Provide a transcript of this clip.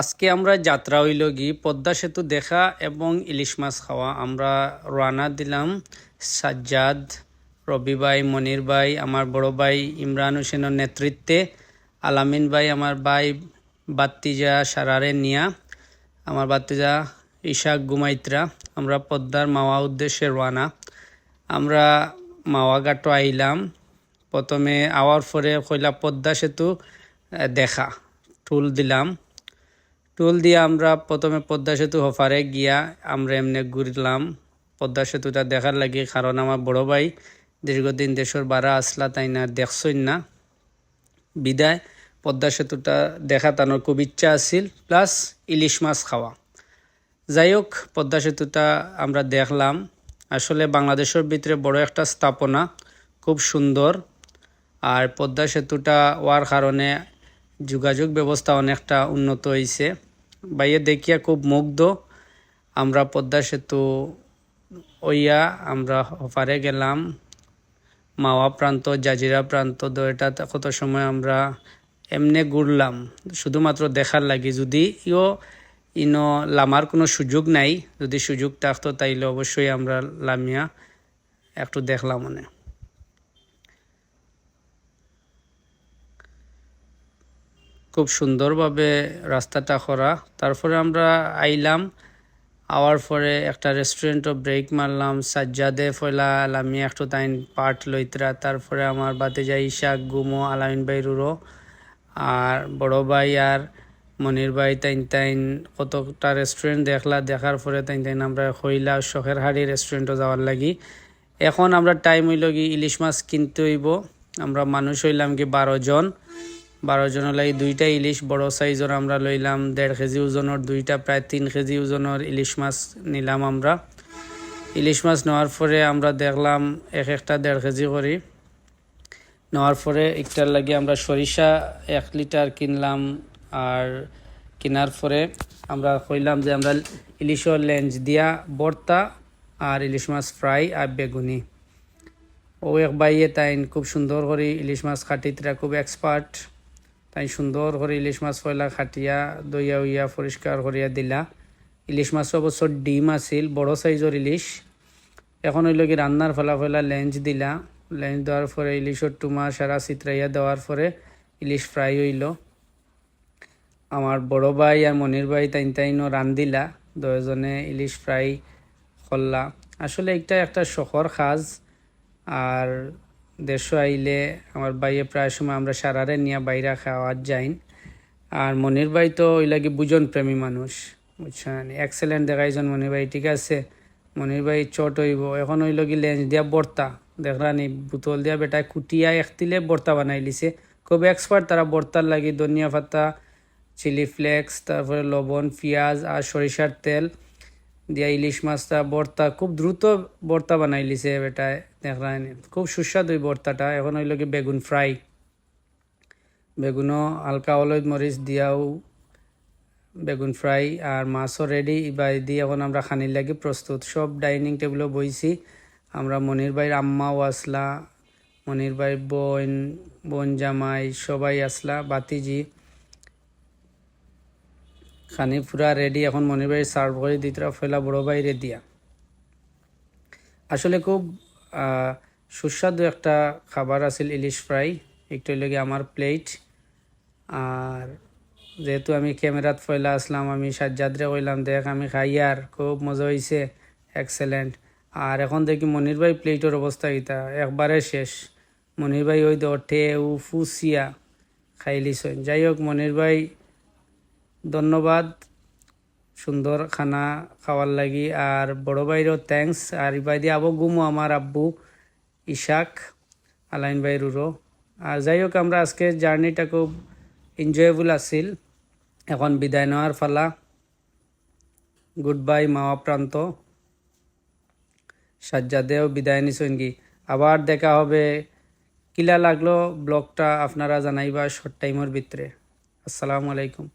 আজকে আমরা যাত্রা হইল গি, পদ্মা সেতু দেখা এবং ইলিশ মাছ খাওয়া। আমরা রানা দিলাম সাজ্জাদ, রবি ভাই, মনির ভাই, আমার বড় ভাই ইমরান হোসেনের নেতৃত্বে, আলামিন ভাই, আমার ভাই বাত্তিজা সারারে নিয়া, আমার বাত্তিজা ইশাক গুমাইত্রা। আমরা পদ্মার মাওয়া উদ্দেশ্যে রানা আমরা মাওয়া ঘাটও আইলাম। প্রথমে আওয়ার পরে কইলা পদ্মা সেতু দেখা টুল দিলাম। টুল দিয়ে আমরা প্রথমে পদ্মা সেতু হফারে গিয়া আমরা এমনি ঘুরলাম। পদ্মা সেতুটা দেখার লাগে, কারণ আমার বড় ভাই দীর্ঘদিন দেশের বারা আসলা, তাই না, দেখছই না। বিদায়, পদ্মা সেতুটা দেখা তানোর খুব ইচ্ছা আছিল, প্লাস ইলিশ মাছ খাওয়া। যাই হোক, পদ্মা সেতুটা আমরা দেখলাম। আসলে বাংলাদেশের ভিতরে বড় একটা স্থাপনা, খুব সুন্দর। আর পদ্মা সেতুটা হওয়ার কারণে যোগাযোগ ব্যবস্থা অনেকটা উন্নত হয়েছে বাইরে দেখিয়া খুব মুগ্ধ। আমরা পদ্মা সেতু ওইয়া আমরা হফারে গেলাম। মাওয়া প্রান্ত, জাজিরা প্রান্ত এটা কত সময় আমরা এমনি ঘুরলাম। শুধুমাত্র দেখার লাগে। যদি ইও ইনো লামার কোনো সুযোগ নাই, যদি সুযোগ থাকতো তাইলে অবশ্যই আমরা লামিয়া একটু দেখলাম মনে খুব সুন্দরভাবে রাস্তাটা করা তারপরে আমরা আইলাম। আওয়ার পরে একটা রেস্টুরেন্টও ব্রেক মারলাম। সাজ্জাদে ফয়লা আলামি একটু তাইন পার্ট লইতরা। তারপরে আমার বাতে যাই ইশাক গুমো, আলামিন ভাই, রুরো আর বড় ভাই আর মনির ভাই তাইন তাইন কতটা রেস্টুরেন্ট দেখলা। দেখার পরে তাইন তাইন আমরা হইলা শখের হাড়ি রেস্টুরেন্টও যাওয়ার লাগি। এখন আমরা টাইম হইল কি ইলিশ মাছ কিনতে হইব। আমরা মানুষ হইলাম কি বারো জন। বারো জনের লাগি দুইটা ইলিশ, বড় সাইজের আমরা লইলাম দেড় কেজি ওজনের দুইটা, প্রায় তিন কেজি ওজনের ইলিশ মাছ নিলাম আমরা। ইলিশ মাছ নেওয়ার পরে আমরা দেখলাম এক একটা দেড় কেজি করি। নেওয়ার পরে একটার লাগে আমরা সরিষা এক লিটার কিনলাম আর কেনার পরে আমরা কইলাম যে আমরা ইলিশের লেঞ্চ দিয়া বর্তা আর ইলিশ মাছ ফ্রাই আর বেগুনি। ও এক বাইয়ে তাইন খুব সুন্দর করে ইলিশ মাছ খাটিতরা খুব এক্সপার্ট তাই সুন্দর করে ইলিশ মাছ পয়লা খাটিয়া, দইয়া উইয়া পরিষ্কার করিয়া দিলা। ইলিশ মাছ অবশ্য ডিম আছিল, বড় সাইজের ইলিশ। এখন হইল কি রান্নার ফলা ফলা লেঞ্চ দিলা। লেঞ্চ দেওয়ার পরে ইলিশের টুমা, সারা চিত্রাইয়া দেওয়ার পরে ইলিশ ফ্রাই হইল। আমার বড় ভাই আর মনির ভাই তাইন তাইনও রান্দিলা দুজনে ইলিশ ফ্রাই করলা। আসলে এটা একটা শখর খাজ আর দেশ আইলে আমার বাইয়ে প্রায় সময় আমরা সারারে নিয়ে বাইরে খাওয়ার যাইন। আর মনির ভাই তো ওই লাগে বুজন প্রেমী মানুষ, বুঝছেন? এক্সেলেন্ট দেখাইছেন মনির ভাই, ঠিক আছে? মনির ভাই চট হইব। এখন হইল কি লেন্স দিয়া বর্তা দেখরানি বোতল দিয়া বেটায় কুটিয়া একতিলে বর্তা বানাই লিছে। খুব এক্সপার্ট তারা বর্তার লাগি ধনিয়া পাতা চিলি ফ্লেক্স তারপরে লবণ, পেঁয়াজ আর সরিষার তেল। দিয়া ইলিশ মাছটা, বর্তা, খুব দ্রুত বর্তা বানাই লিছে বেটায় দেখরানি খুব সুস্বাদু বর্তাটা। এখন হইল কি বেগুন ফ্রাই। বেগুনও হালকা হলুদ মরিচ দিয়াও বেগুন ফ্রাই আর মাছও রেডি এবার দিয়ে এখন আমরা খানির লাগি প্রস্তুত। সব ডাইনিং টেবিলও বইছি। আমরা মনির ভাইয়ের আম্মাও আসলা, মনির ভাই বোন বোন জামাই সবাই আসলা বাতিজি খানি পুরা রেডি এখন মনির সার্ভ করে দিতরা ফেলা বড় ভাই রেডিয়া আসলে খুব সুস্বাদু একটা খাবার আছিল ইলিশ ফ্রাই একটু লেগে আমার প্লেট আর যেহেতু আমি ক্যামেরাত ফয়লা আসলাম, আমি সাজ্জাদরে কইলাম, দেখ, আমি খাই আর খুব মজা হয়েছে এক্সেলেন্ট আর এখন দেখি মনির ভাই প্লেটের অবস্থা কিতা। একবারে শেষ। মনির ভাই ওই দঠে উ ফুসিয়া খাইলিছই যাই হোক মনির ভাই ধন্যবাদ। সুন্দর খানা খাওয়ার লাগি। আর বড় ভাইরও থ্যাংকস আর ইবাই দিয়ে আবো গুমো আমার আব্বু ইশাক, আলাইন ভাই রুরো। আর যাই হোক আমরা আজকে জার্নিটা খুব এনজয়েবল আছিল। এখন বিদায় নেওয়ার ফালা। গুড বাই মাওয়া প্রান্ত। সাজ্জাদেও বিদায় নিছেন কি? আবার দেখা হবে। কিলা লাগল ব্লগটা আপনারা জানাইবা শর্ট টাইমের ভিতরে। আসসালামু আলাইকুম।